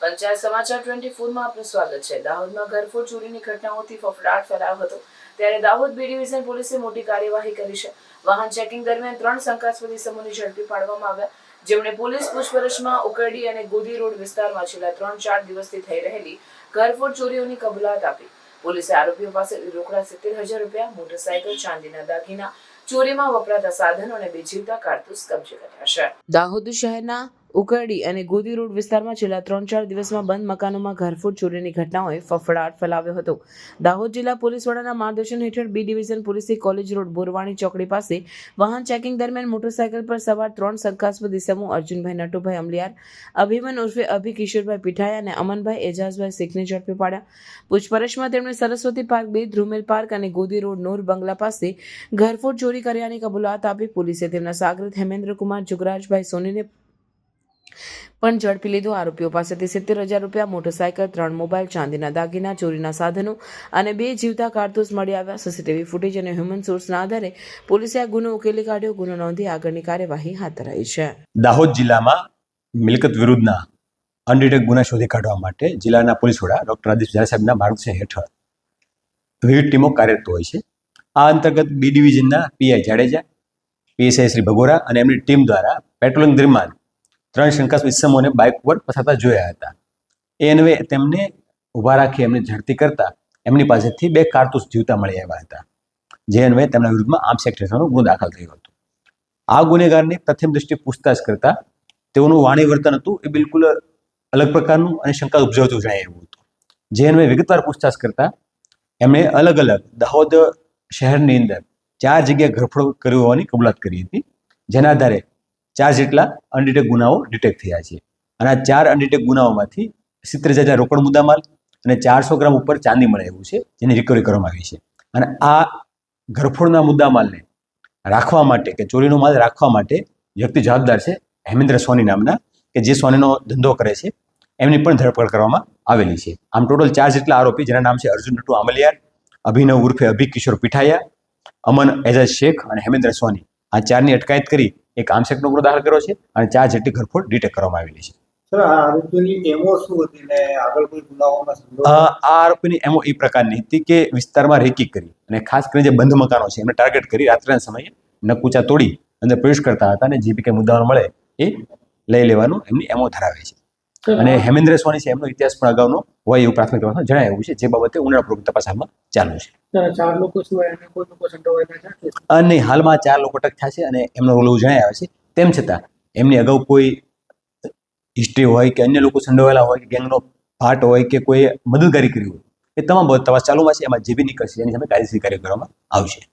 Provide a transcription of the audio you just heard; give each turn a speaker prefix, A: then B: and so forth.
A: પંચાયત સમાચાર ટ્વેન્ટી ફોરમાં આપનું સ્વાગત છે. દાહોદમાં ઘરફોડ ચોરીની ઘટનાઓથી ફફડાટ ફેલાયો હતો. ત્યારે દાહોદ બી ડિવિઝન પોલીસે મોટી કાર્યવાહી કરી છે. વાહન ચેકિંગ દરમિયાન ત્રણ શંકાસ્પદ ઇસમોને ઝડપી પાડવામાં આવ્યા. જેમણે પોલીસ પૂછપરછમાં ઉકરડી અને ગોદી રોડ વિસ્તારમાં છેલ્લા ત્રણ ચાર દિવસથી થઈ રહેલી ઘરફોડ ચોરીઓની કબૂલાત આપી. પોલીસે આરોપીઓ પાસે રોકડા સિત્તેર હજાર રૂપિયા, મોટરસાયકલ, ચાંદીના દાગીના, ચોરીમાં વપરાતા સાધનો અને બે જીવતા કારતૂસ કબજે કર્યા છે. દાહોદ શહેરના ઉકરડી અને ગોદી રોડ વિસ્તારમાં છેલ્લા ત્રણ ચાર દિવસમાં બંધ મકાનોમાં ઘરફોડ ચોરીની ઘટનાઓએ ફફડાટ ફેલાવ્યો હતો. દાહોદ જિલ્લા પોલીસ વડાના માર્ગદર્શન હેઠળ બી ડિવિઝન પોલીસે કોલેજ રોડ બોરવાણી ચોકડી પાસે વાહન ચેકિંગ દરમિયાન મોટરસાયકલ પર સવાર ત્રણ શંકાસ્પદ ઇસમો, અર્જુનભાઈ નટુભાઈ અમલિયાર, અભિમન ઉર્ફે અભિ કિશોરભાઈ પીઠાયા અને અમનભાઈ એજાઝભાઈ શેખને ઝડપી પાડ્યા. પૂછપરછમાં તેમણે સરસ્વતી પાર્ક બે, ધ્રુમેલ પાર્ક અને ગોદી રોડ નોર બંગલા પાસે ઘરફોડ ચોરી કર્યાની કબૂલાત આપી પોલીસે તેમના સાગરિત હેમેન્દ્ર કુમાર જુગરાજભાઈ સોનીને પણ ઝડપી લીધો. આરોપીઓ પાસેથી સિત્તેર હજાર રૂપિયા, મોટરસાયકલ, ત્રણ મોબાઈલ, ચાંદીના દાગીના, ચોરીના સાધનો અને બે જીવતા કારતૂસ મળી આવ્યા. સીસીટીવી ફૂટેજ અને હ્યુમન સોર્સના આધારે પોલીસે આ ગુનો ઉકેલી કાઢ્યો. ગુનો નોંધી આગળની કાર્યવાહી હાથ ધરાઈ છે.
B: દાહોદ જિલ્લામાં મિલકત વિરુદ્ધના અનડિટેક ગુના શોધી કાઢવા માટે જિલ્લાના પોલીસ વડા ડોક્ટર આદિશ ઝાલા સાહેબના માર્ગદર્શન હેઠળ વિવિધ ટીમો કાર્યરત હોય છે. આ અંતર્ગત બી ડિવિઝનના પીઆઈ જાડેજા પીએસઆઈ શ્રી ભગોરા અને એમની ટીમ દ્વારા પેટ્રોલિંગ દરમિયાન ત્રણ શંકાસ્પદ ઇસમોને બાઇક ઉપર પસાતા જોયા હતા. એ અન્વે તેમને ઊભા રાખી એમને ઝડપી કરતા એમની પાસેથી બે કારતૂસ જીવતા મળી આવ્યા હતા. જે અન્વયે તેમના વિરુદ્ધમાં આમ સેક્રેટરીનો ગુનો દાખલ થયો હતો. આ ગુનેગારની પ્રથમ દ્રષ્ટિએ પૂછતાછ કરતા તેઓનું વાણી વર્તન હતું એ બિલકુલ અલગ પ્રકારનું અને શંકા ઉપજાવતું જણાય એવું હતું. જે અન્વયે વિગતવાર પૂછતાછ કરતા એમણે અલગ અલગ દાહોદ શહેરની અંદર ચાર જગ્યાએ ઘરફોડ કર્યો હોવાની કબૂલાત કરી હતી. જેના આધારે ચાર જેટલા અનડિટેક ગુનાઓ ડિટેક્ટ થયા છે. અને આ ચાર અનડિટેક ગુનાઓમાંથી સિત્તેર હજાર રોકડ મુદ્દામાલ અને ચારસો ગ્રામ ઉપર ચાંદી મળે એવું છે, જેની રિકવરી કરવામાં આવી છે. અને આ ઘરફોડના મુદ્દામાલને રાખવા માટે કે ચોરીનો માલ રાખવા માટે વ્યક્તિ જવાબદાર છે હેમેન્દ્ર સોની નામના, કે જે સોનીનો ધંધો કરે છે, એમની પણ ધરપકડ કરવામાં આવેલી છે. આમ ટોટલ ચાર જેટલા આરોપી, જેના નામ છે અર્જુન નટુ આમલિયાર અભિનવ ઉર્ફે અભિ કિશોર પીઠાયા, અમન એઝાજ શેખ અને હેમેન્દ્ર સોની. આ ચારની અટકાયત કરી એક આમસેકનો ગુનો દાખલ કર્યો છે અને ચાર જેટલી ઘરફોડ ડિટેક્ટ કરવામાં આવેલી છે.
C: આ આરોપીની એમો
B: એ પ્રકારની હતી કે વિસ્તારમાં રેકી કરી અને ખાસ કરીને જે બંધ મકાનો છે એમને ટાર્ગેટ કરી રાત્રિના સમયે નકુચા તોડી અંદર પ્રવેશ કરતા હતા અને જે બી કંઈ મુદ્દાઓ મળે એ લઈ લેવાનું એમની એમો ધરાવે છે. અને હેમેન્દ્ર સોની છે એમનો ઇતિહાસ પણ અગાઉનો હોય એવું પ્રાથમિક તપાસમાં એવું છે જે બાબતે ઊંડાણપૂર્વક તપાસ હાલમાં ચાલુ છે.
C: ચાર
B: હાલમાં ચાર લોકો અટક છે અને એમનો રોલ જણાય છે. તેમ છતાં, એમની અગાઉ કોઈ હિસ્ટ્રી હોય કે અન્ય લોકો સંડોવાયેલા હોય કે ગેંગનો પાર્ટ હોય કે કોઈ મદદગારી કરી હોય, એ તમામ તપાસ ચાલુમાં છે. એમાં જે બી નીકળશે એની સામે કાયદેસર કાર્ય કરવામાં આવશે.